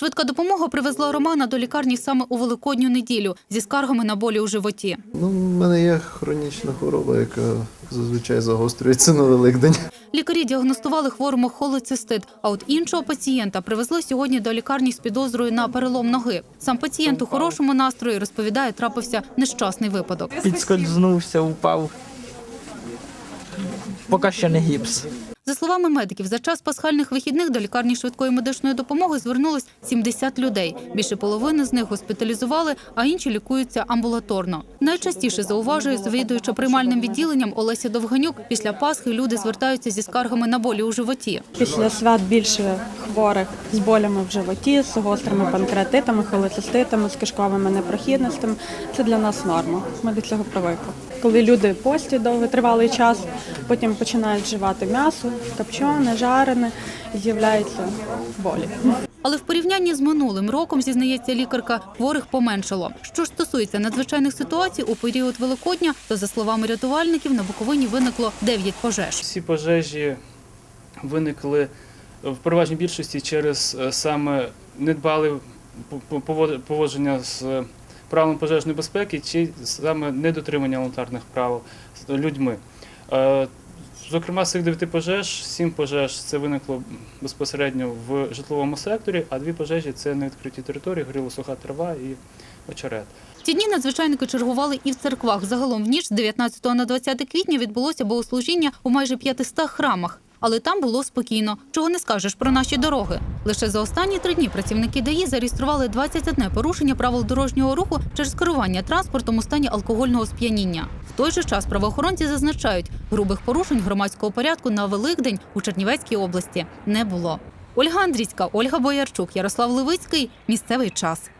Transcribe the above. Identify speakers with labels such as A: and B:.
A: Швидка допомога привезла Романа до лікарні саме у великодню неділю зі скаргами на болі у животі.
B: Ну, в мене є хронічна хвороба, яка зазвичай загострюється на Великдень.
A: Лікарі діагностували хворому холецистит, а от іншого пацієнта привезли сьогодні до лікарні з підозрою на перелом ноги. Сам пацієнт у хорошому настрої розповідає, трапився нещасний випадок.
C: підскользнувся, упав. Поки що не гіпс.
A: Словами медиків, за час пасхальних вихідних до лікарні швидкої медичної допомоги звернулось 70 людей. Більше половини з них госпіталізували, а інші лікуються амбулаторно. Найчастіше зауважує завідуюча приймальним відділенням Олеся Довганюк. Після Пасхи люди звертаються зі скаргами на болі у животі.
D: Після свят більше хворих з болями в животі, з гострими панкреатитами, холециститами, з кишковими непрохідностями. Це для нас норма. Ми до цього привикли. Коли люди постять довгий тривалий час, потім починають вживати м'ясо, копчене, жарене, і з'являються болі.
A: Але в порівнянні з минулим роком, зізнається лікарка, хворих поменшало. Що ж стосується надзвичайних ситуацій, у період Великодня, то за словами рятувальників на Буковині виникло 9 пожеж.
E: Всі пожежі виникли в переважній більшості через е, саме недбале по- по- поводження з правилами пожежної безпеки чи саме недотримання елементарних правил людьми. Е, Зокрема, з цих дев'яти пожеж, сім пожеж це виникло безпосередньо в житловому секторі, а дві пожежі це на відкритій території, горіла суха трава і очерет.
A: Ці дні надзвичайники чергували і в церквах. Загалом в ніч з 19 на 20 квітня відбулося богослужіння у майже 500 храмах. Але там було спокійно. Чого не скажеш про наші дороги. Лише за останні три дні працівники ДАІ зареєстрували 21 порушення правил дорожнього руху через керування транспортом у стані алкогольного сп'яніння. В той же час правоохоронці зазначають, грубих порушень громадського порядку на Великдень у Чернівецькій області не було. Ольга Андрійська, Ольга Боярчук, Ярослав Левицький. Місцевий час.